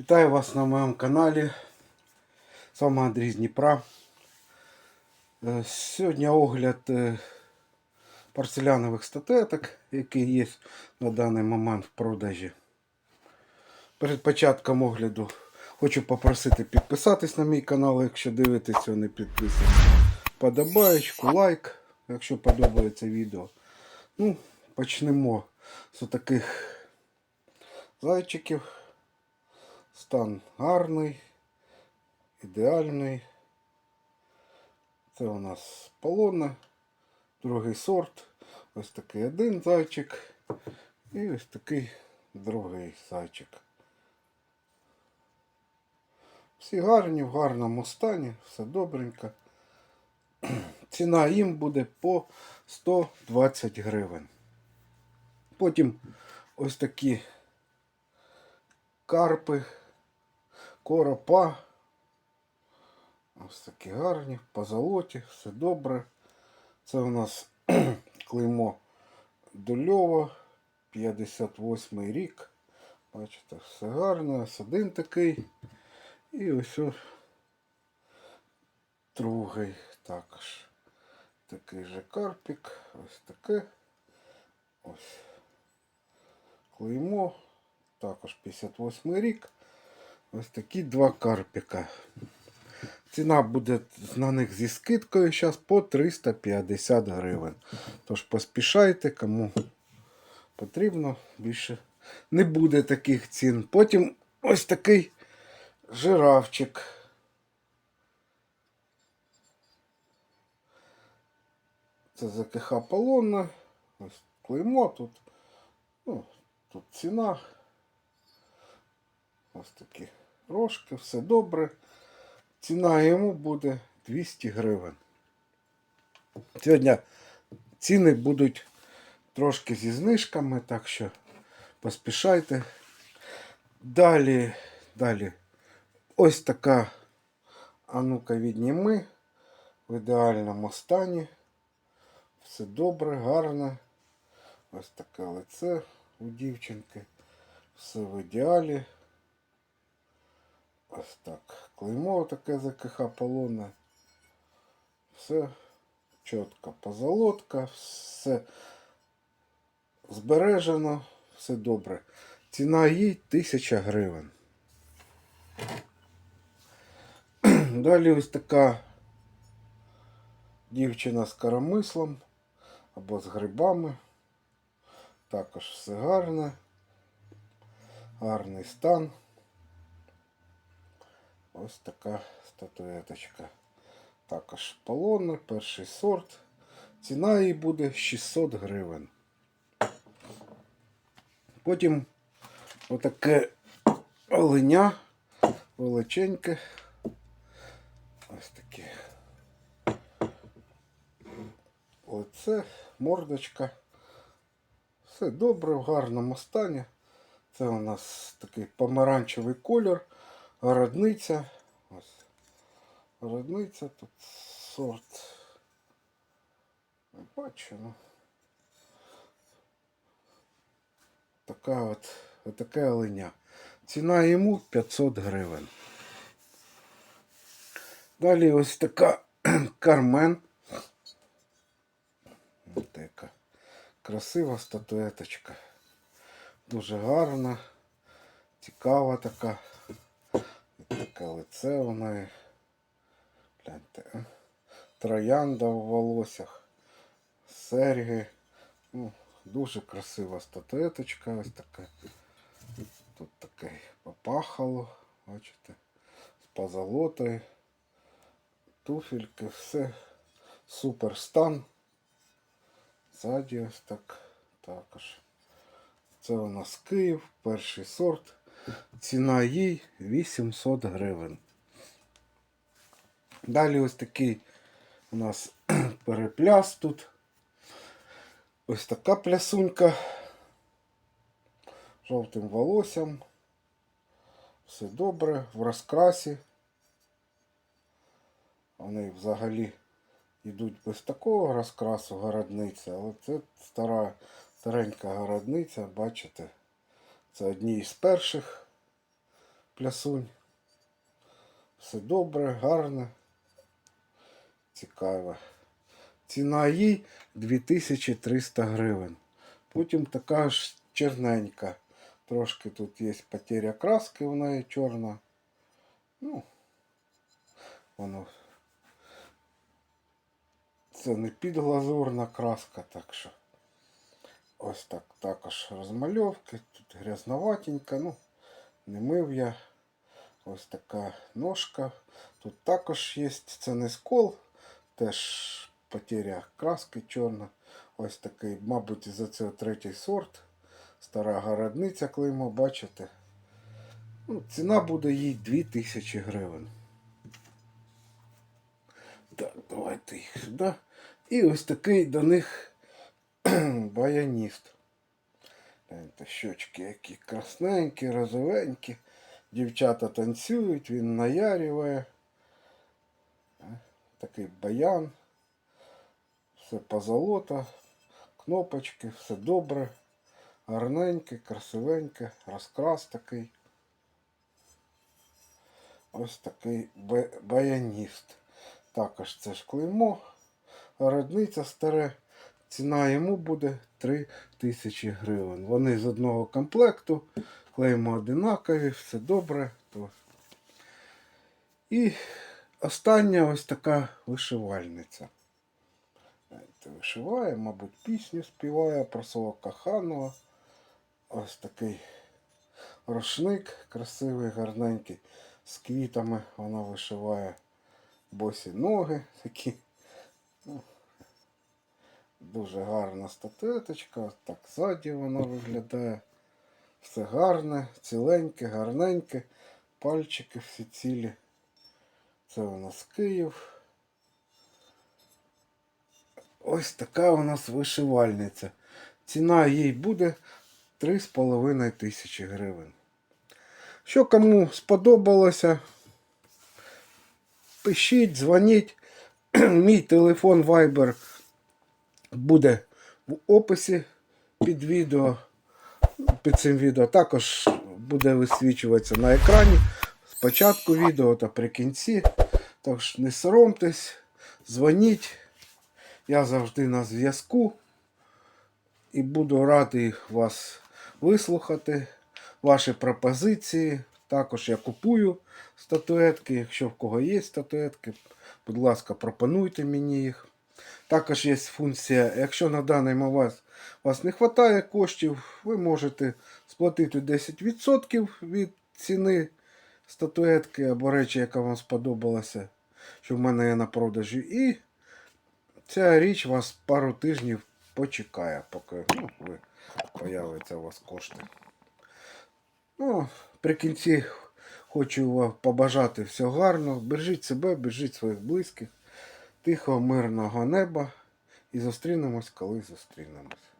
Вітаю вас на моєму каналі. З вами Андрій з Дніпра. Е, Сьогодні огляд е, порцелянових статуеток, які є на даний момент в продажі. Перед початком огляду хочу попросити підписатись на мій канал, якщо дивитесь, не підписані. Подобаєчку, лайк, якщо подобається відео. Ну, почнемо з таких зайчиків. Стан гарний, ідеальний. Це у нас полонна, другий сорт. Ось такий один зайчик. І ось такий другий зайчик. Всі гарні, в гарному стані, все добренько. Ціна їм буде по 120 гривень. Потім ось такі карпи, коропа. Ось такі гарні, по золоті, все добре. Це у нас клеймо Дольова, 58 рік. Бачите, все гарно. Ось один такий. І ось другий також. Такий же карпік. Ось таке. Ось. Клеймо. Також 58 рік. Ось такі два карпіка. Ціна буде на них зі скидкою зараз по 350 гривень. Тож поспішайте, кому потрібно, більше не буде таких цін. Потім ось такий жирафчик. Це ЗКХ полонна. Ось клеймо тут. Ну, тут ціна. Ось такі рожки, все добре. Ціна йому буде 200 гривень. Сьогодні ціни будуть трошки зі знижками, так що поспішайте. Далі, далі. Ось така а ну-ка відніми в ідеальному стані. Все добре, гарно. Ось таке лице у дівчинки. Все в ідеалі. Ось так. Клеймо таке ЗКХ полонне. Все чітко. Позолотка, все збережено, все добре. Ціна їй 1000 гривень. Далі ось така дівчина з коромислом або з грибами. Також все гарне. Гарний стан. Ось така статуеточка. Також полонна, перший сорт. Ціна її буде 600 гривень. Потім отаке оленя величеньке. Ось таке. Оце мордочка. Все добре, в гарному стані. Це у нас такий помаранчевий колір, городниця. Ось. Городниця, тут сорт. Ну. Така от, отаке оленя. Ціна йому 500 гривень. Далі ось така кармен. Ось така красива статуеточка. Дуже гарна, цікава така. Таке лице у неї. Гляньте. Троянда в волоссях. Серги. Ну, дуже красива статуеточка. Ось така. Тут таке попахало. Бачите. З позолотою. Туфельки, все. Супер стан. Ззаді ось так також. Це у нас Київ, перший сорт. Ціна їй 800 гривень. Далі ось такий у нас перепляс тут. Ось така плясунька. Жовтим волоссям. Все добре, в розкрасі. Вони взагалі йдуть без такого розкрасу городниця, але це стара, старенька городниця, бачите, це одні із перших плясунь. Все добре, гарне, цікаве. Ціна їй 2300 гривень. Потім така ж черненька. Трошки тут є потеря краски, вона є чорна. Ну, воно. Це не підглазурна краска, так що. Ось так також розмальовки. Тут грязноватенько, ну, не мив я. Ось така ножка. Тут також є, це не скол, теж потеря краски чорна. Ось такий, мабуть, за це третій сорт. Стара городниця клеймо, бачите. Ну, ціна буде їй 2000 гривень. Так, давайте їх сюди. І ось такий до них баяніст. Щочки які красненькі, розовенькі. Дівчата танцюють, він наярює. Е, Такий баян. Все позолота, кнопочки, все добре. Гарненьке, красивеньке, розкрас такий. Ось такий баяніст. Також це ж клеймо. Городниця старе. Ціна йому буде 3 тисячі гривень. Вони з одного комплекту, клеймо одинакові, все добре. То. І остання ось така вишивальниця. Вишиває, мабуть, пісню співає про свого коханого. Ось такий рушник красивий, гарненький. З квітами вона вишиває босі ноги такі. Дуже гарна статуеточка. Так ззаді вона виглядає. Все гарне, ціленьке, гарненьке. Пальчики всі цілі. Це у нас Київ. Ось така у нас вишивальниця. Ціна їй буде 3,5 тисячі гривень. Що кому сподобалося, пишіть, дзвоніть. Мій телефон Viber буде в описі під відео. Під цим відео також буде висвічуватися на екрані спочатку відео та при кінці. Тож не соромтесь, дзвоніть. Я завжди на зв'язку і буду радий вас вислухати, ваші пропозиції. Також я купую статуетки. Якщо в кого є статуетки, будь ласка, пропонуйте мені їх. Також є функція, якщо на даний момент у вас не вистачає коштів, ви можете сплатити 10% від ціни статуетки або речі, яка вам сподобалася, що в мене є на продажі. І ця річ вас пару тижнів почекає, поки ну, ви, появиться у вас кошти. Ну, при кінці хочу вам побажати всього гарного. Бережіть себе, бережіть своїх близьких, тихого, мирного неба. І зустрінемось, коли зустрінемось.